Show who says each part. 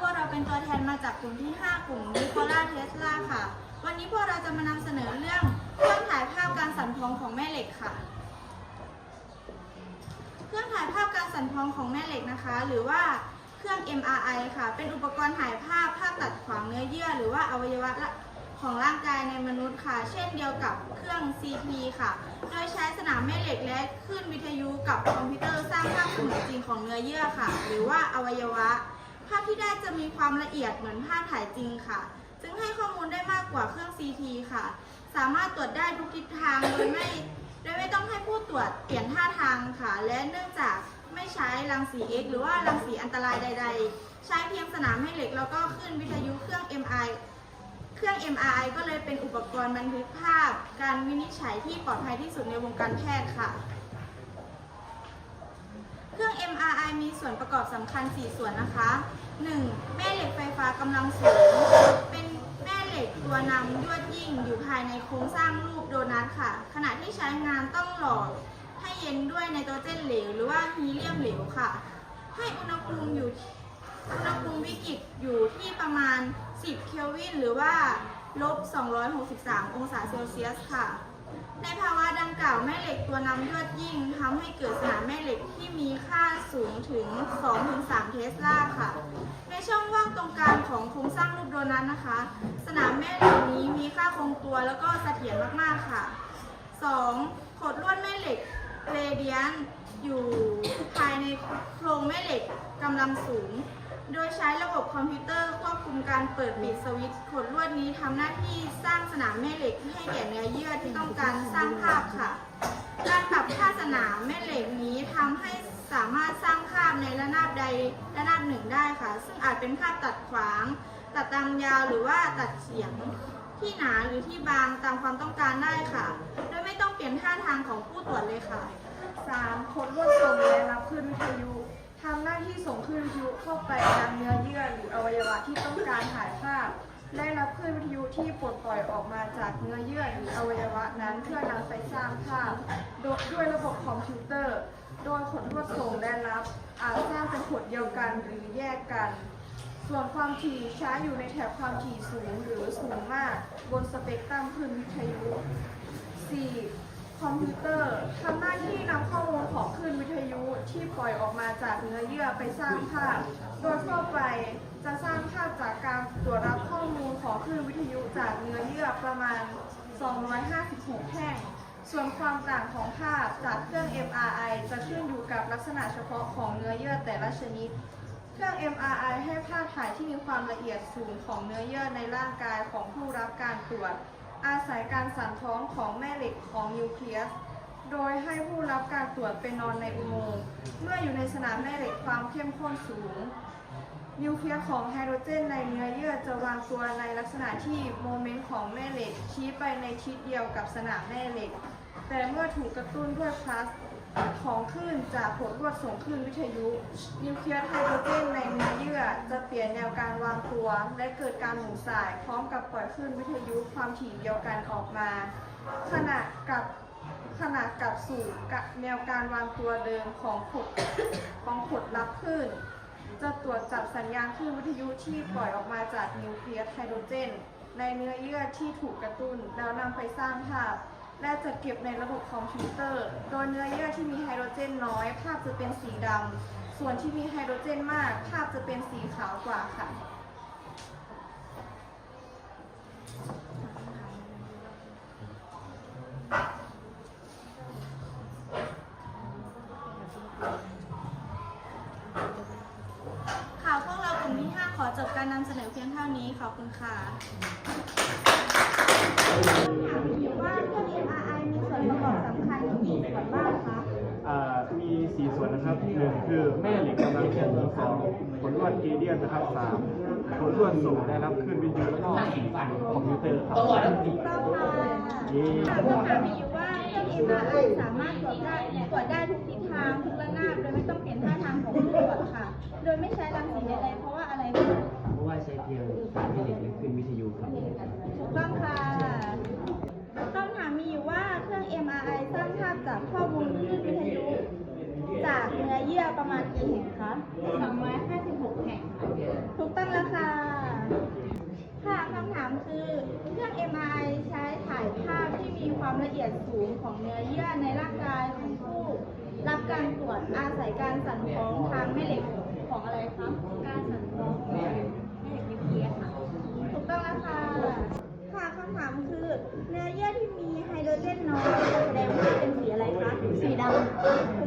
Speaker 1: พวกเราเป็นตัวแทนมาจากกลุ่มที่ 5 กลุ่มนิโคล่าเทสลาค่ะ วันนี้พวกเราจะมานำเสนอเรื่องเครื่องถ่ายภาพการสั่นพองของแม่เหล็กค่ะ เครื่องถ่ายภาพการสั่นพองของแม่เหล็กนะคะ หรือว่าเครื่อง MRI ค่ะ เป็นอุปกรณ์ถ่ายภาพภาพตัดขวางเนื้อเยื่อ หรือว่าอวัยวะของร่างกายในมนุษย์ค่ะ เช่นเดียวกับเครื่อง CT ค่ะ โดยใช้สนามแม่เหล็กและคลื่นวิทยุกับคอมพิวเตอร์สร้างภาพเสมือนจริงของเนื้อเยื่อค่ะ หรือว่าอวัยวะาพที่ได้จะมีความละเอียดเหมือนภาพถ่ายจริงค่ะ ซึ่งให้ข้อมูลได้มากกว่าเครื่อง CT ค่ะ สามารถตรวจได้ทุกทิศทางโดยไม่โดยไม่ต้องให้ผู้ตรวจเปลี่ยนท่าทางค่ะ และเนื่องจากไม่ใช้รังสี X หรือว่ารังสีอันตรายใด ๆ ใช้เพียงสนามแม่เหล็กแล้วก็ขึ้นวิทยุเครื่อง MI เครื่อง MRI ก็เลยเป็นอุปกรณ์บันทึกภาพ การวินิจฉัยที่ปลอดภัยที่สุดในวงการแพทย์ค่ะ เครื่อง MRI มีส่วนประกอบสำคัญ 4 ส่วนนะคะ 1. แม่เหล็กไฟฟ้ากำลังสูง เป็นแม่เหล็กตัวนำยวดยิ่งอยู่ภายในโครงสร้างรูปโดนัทค่ะ ขณะที่ใช้งานต้องหล่อให้เย็นด้วยไนโตรเจนเหลว หรือว่าฮีเลียมเหลวค่ะ ให้อุณหภูมิอยู่อุณหภูมิวิกฤตอยู่ที่ประมาณ 10 เคลวิน หรือว่าลบ 263 องศาเซลเซียสค่ะ ในภาวะดังกล่าวแม่เหล็กตัวนำยวดยิ่งทำให้เกิดสนามแม่เหล็กที่มีค่าสูงถึง 2-3 เทสลาค่ะ ในช่องว่างตรงกลางของโครงสร้างรูปโดนัทนะคะ สนามแม่เหล็กนี้มีค่าคงตัวแล้วก็เสถียรมากๆค่ะ 2. ขดลวดแม่เหล็ก เรเดียนอยู่ภายในโครงแม่เหล็กกำลังสูง โดยใช้ระบบคอมพิวเตอร์ควบคุมการเปิดปิดสวิตช์ขดลวดนี้ทำหน้าที่สร้างสนามแม่เหล็กให้แก่เนื้อเยื่อที่ต้องการสร้างภาพค่ะ การปรับค่าสนามแม่เหล็กนี้ทำให้สามารถสร้างภาพในระนาบใดระนาบหนึ่งได้ค่ะ ซึ่งอาจเป็นภาพตัดขวาง ตัดตามยาวหรือว่าตัดเฉียงที่หนาหรือที่บางตามความต้องการได้ค่ะ ไม่ต้องเปลี่ยนท่าทางของผู้ตรวจเลยค่ะ
Speaker 2: 3. ขดลวดส่งและรับคลื่นวิทยุทำหน้าที่ส่งคลื่นวิทยุเข้าไปยังเนื้อเยื่อหรืออวัยวะที่ต้องการถ่ายภาพและรับคลื่นวิทยุที่ปลดปล่อยออกมาจากเนื้อเยื่อหรืออวัยวะนั้นเพื่อนำไปสร้างภาพโดยด้วยระบบคอมพิวเตอร์ โดยขดลวดส่งและรับ อาจสร้างเป็นขดเดียวกันหรือแยกกัน ส่วนความถี่ช้าอยู่ในแถบความถี่สูงหรือสูงมาก บนสเปกตรัมคลื่นวิทยุ 4. คอมพิวเตอร์ทำหน้าที่นำข้อมูลของคลื่นวิทยุที่ปล่อยออกมาจากเนื้อเยื่อไปสร้างภาพ โดยทั่วไปจะสร้างภาพจากการตรวจรับข้อมูลของคลื่นวิทยุจากเนื้อเยื่อประมาณ 256แท่ง ส่วนความต่างของภาพจากเครื่อง MRI จะขึ้นอยู่กับลักษณะเฉพาะของเนื้อเยื่อแต่ละชนิดเครื่อง MRI ให้ภาพถ่ายที่มีความละเอียดสูงของเนื้อเยื่อในร่างกายของผู้รับการตรวจ อาศัยการสั่นท้องของแม่เหล็กของนิวเคลียส โดยให้ผู้รับการตรวจไปนอนในอุโมงค์ เมื่ออยู่ในสนามแม่เหล็กความเข้มข้นสูง นิวเคลียสของไฮโดรเจนในเนื้อเยื่อจะวางตัวในลักษณะที่โมเมนต์ของแม่เหล็กชี้ไปในทิศเดียวกับสนามแม่เหล็ก แต่เมื่อถูกกระตุ้นด้วยพลาส ของคลื่นจากผลรวดส่งคลื่นวิทยุ นิวเคลียสไฮโดรเจนในเนื้อเยื่อ จะเปลี่ยนแนวการวางตัว และเกิดการหมุนสาย พร้อมกับปล่อยคลื่นวิทยุความถี่เดียวกันออกมา ขณะกับขณะกับสู่กับแนวการวางตัวเดิมของขดของขดรับคลื่นจะตรวจจับสัญญาณคลื่นวิทยุที่ปล่อยออกมาจากนิวเคลียสไฮโดรเจน ในเนื้อเยื่อที่ถูกกระตุ้น แล้วนำไปสร้างภาพ และจะเก็บในระบบคอมพิวเตอร์ โดยเนื้อเยื่อที่มีไฮโดรเจนน้อย ภาพจะเป็นสีดำ ส่วนที่มีไฮโดรเจนมาก ภาพจะเป็นสีขาวกว่าค่ะ
Speaker 1: ข่าวพวกเรากลุ่มที่ 5 ขอจบการนำเสนอเพียงเท่านี้ ขอบคุณค่ะ คะที่มีส่วนบ้างคะ
Speaker 3: อ่ามีสี่ส่วนนะครับหนึ่งคือแม่เหล็กกำลังส่งสองผลลวดเอเดียนนะครับสามผลลวดส่งได้รับขึ้นวิทยุแล้วก็สี่คอมพิวเตอร์ครับ
Speaker 1: ต้องค่ะ
Speaker 3: เย้
Speaker 1: ถามถามมีอยู่ว่าเครื่อง MRI สามารถตรวจได้ตรวจได้ทุกทิศทางทุกระนาบโดยไม่ต้องเปลี่ยนท่าทางของผู้ตรวจค่ะ โดยไม่ใช้รังสีใดๆเพราะว่าอะไรคะ
Speaker 4: เยี่ยประมาณกี่แห่งคะ256 แห่งค่ะ
Speaker 1: ถูกต้องแล้วค่ะ ค่ะคำถามคือเครื่อง MRI ใช้ถ่ายภาพที่มีความละเอียดสูงของเนื้อเยื่อในร่างกายของผู้ รับการตรวจอาศัยการสั่นคล้องทางแม่เหล็กของอะไรคะการสั่นฟ้องแม่เหล็กนิเคลียร์ค่ะ ถูกต้องแล้วค่ะ ค่ะคำถามคือเนื้อเยื่อที่มีไฮโดรเจนน้อยแสดงว่าเป็นสีอะไรคะ สีดำ